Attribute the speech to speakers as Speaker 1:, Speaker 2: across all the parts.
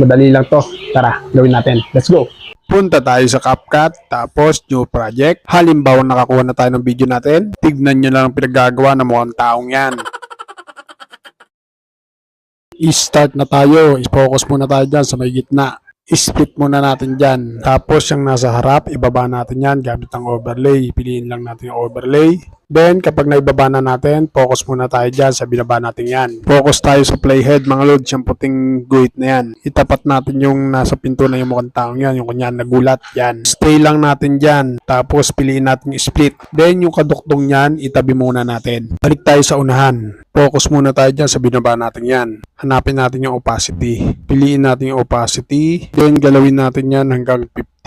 Speaker 1: Madali lang to. Tara, gawin natin. Let's go. Punta tayo sa CapCut, tapos new project. Halimbawa nakakuha na tayo ng video natin. Tignan nyo lang ang pinaggagawa ng mukhang taong yan. I-start na tayo. I-focus muna tayo dyan sa may gitna. I-split muna natin dyan. Tapos yung nasa harap, ibaba natin yan gamit ang overlay. Piliin lang natin yung overlay. Then, kapag naibaba na natin, focus muna tayo dyan sa binaba natin yan. Focus tayo sa playhead, mga lods, yung puting guhit na yan. Itapat natin yung nasa pinto na yung mukhang taong yan, yung kunyan nagulat, yan. Stay lang natin dyan, tapos piliin natin yung split. Then, yung kaduktong yan, itabi muna natin. Balik tayo sa unahan. Focus muna tayo dyan sa binaba natin yan. Hanapin natin yung opacity. Piliin natin yung opacity. Then, galawin natin yan hanggang 50.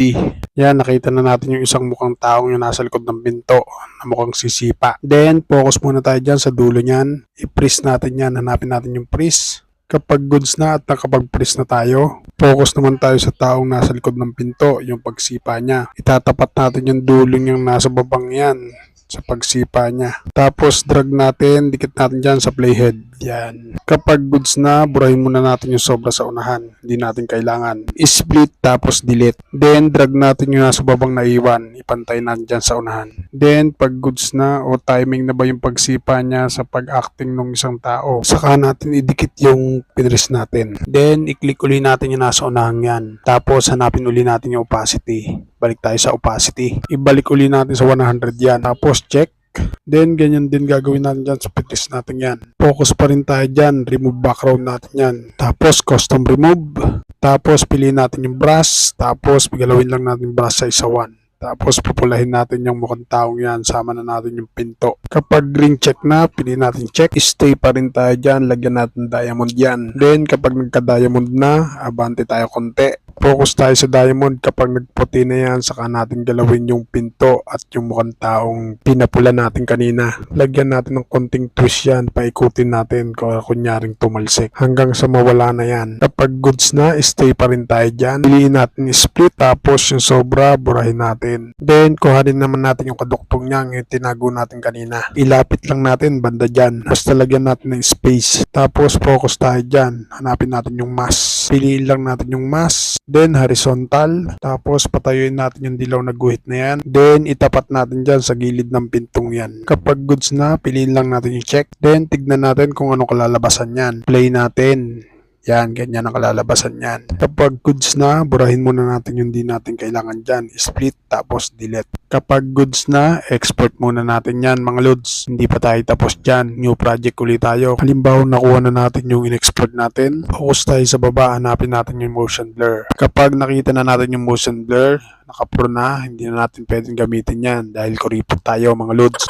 Speaker 1: Yan, nakita na natin yung isang mukhang taong yung nasa likod ng pinto na mukhang sisipa. Then, focus muna tayo dyan sa dulo niyan. I-freeze natin yan. Hanapin natin yung freeze. Kapag goods na at nakapag-freeze na tayo, focus naman tayo sa taong nasa likod ng pinto, yung pagsipa niya. Itatapat natin yung dulo niyang nasa babang yan sa pagsipa niya. Tapos drag natin, dikit natin dyan sa playhead. Yan. Kapag goods na, burahin muna natin yung sobra sa unahan. Hindi natin kailangan. I-split tapos delete. Then drag natin yung nasa babang naiwan. Ipantay natin dyan sa unahan. Then pag goods na o timing na ba yung pagsipa niya sa pag-acting ng isang tao, saka natin idikit yung pinrest natin. Then i-click uli natin yung nasa unahan yan. Tapos hanapin uli natin yung opacity. Balik tayo sa opacity. Ibalik uli natin sa 100 yan. Tapos check. Then, ganyan din gagawin natin dyan sa pitis natin yan. Focus pa rin tayo dyan. Remove background natin yan. Tapos, custom remove. Tapos, piliin natin yung brush. Tapos, galawin lang natin yung brush sa isa 1. Tapos, pupulahin natin yung mukhang taong yan. Sama na natin yung pinto. Kapag green check na, piliin natin check. Stay pa rin tayo dyan. Lagyan natin diamond yan. Then, kapag nagka-diamond na, abante tayo konti. Focus tayo sa diamond. Kapag nagputi na yan, saka natin galawin yung pinto at yung mukhang taong pinapula natin kanina. Lagyan natin ng konting twist yan. Paikutin natin kung kunyaring tumalsik. Hanggang sa mawala na yan. Kapag goods na, stay pa rin tayo dyan. Piliin natin split. Tapos yung sobra, burahin natin. Then, kuhanin naman natin yung kaduktong niya, yung tinago natin kanina. Ilapit lang natin banda dyan. Basta lagyan natin ng space. Tapos, focus tayo dyan. Hanapin natin yung mask. Piliin lang natin yung mask. Then, horizontal. Tapos, patayuin natin yung dilaw na guhit na yan. Then, itapat natin dyan sa gilid ng pintong yan. Kapag goods na, piliin lang natin yung check. Then, tignan natin kung ano kalalabasan yan. Play natin. Yan, ganyan ang kalalabasan yan. Kapag goods na, burahin muna natin yung di natin kailangan dyan. Split, tapos delete. Kapag goods na, export muna natin yan mga loads. Hindi pa tayo tapos dyan. New project ulit tayo. Halimbawa, nakuha na natin yung in-export natin. Focus tayo sa baba, hanapin natin yung motion blur. Kapag nakita na natin yung motion blur, nakapro na, hindi na natin pwedeng gamitin yan dahil kuripot tayo mga loads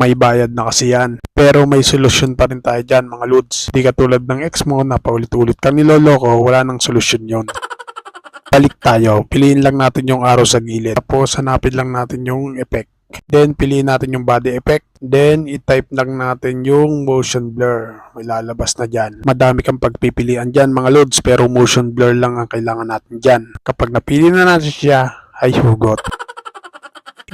Speaker 1: may bayad na kasi yan. Pero may solusyon pa rin tayo dyan mga lods. Di katulad ng ex mo na paulit-ulit ka niloloko, wala nang solusyon yon. Balik tayo. Piliin lang natin yung arrow sa gilid. Tapos hanapin lang natin yung effect. Then piliin natin yung body effect. Then i-type lang natin yung motion blur. May lalabas na dyan. Madami kang pagpipilian dyan mga lods pero motion blur lang ang kailangan natin dyan. Kapag napili na natin siya, ay hugot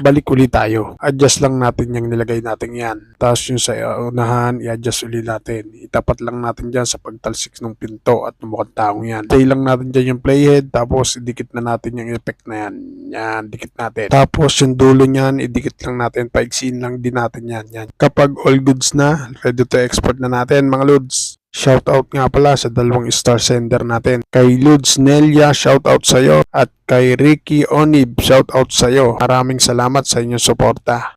Speaker 1: balik ulit tayo. Adjust lang natin yung nilagay natin yan. Tapos yung sa unahan, i-adjust ulit natin. Itapat lang natin dyan sa pagtalsik ng pinto at ng taong yan. Stay lang natin dyan yung playhead, tapos idikit na natin yung effect na yan. Yan, dikit natin. Tapos yung dulo niyan, idikit lang natin, paigsiin lang din natin yan. yan. Kapag all goods na, ready to export na natin mga loads. Shoutout nga pala sa dalawang star sender natin. Kay Ludes Nelia, shoutout sa'yo. At kay Ricky Onib, shoutout sa'yo. Maraming salamat sa inyong suporta.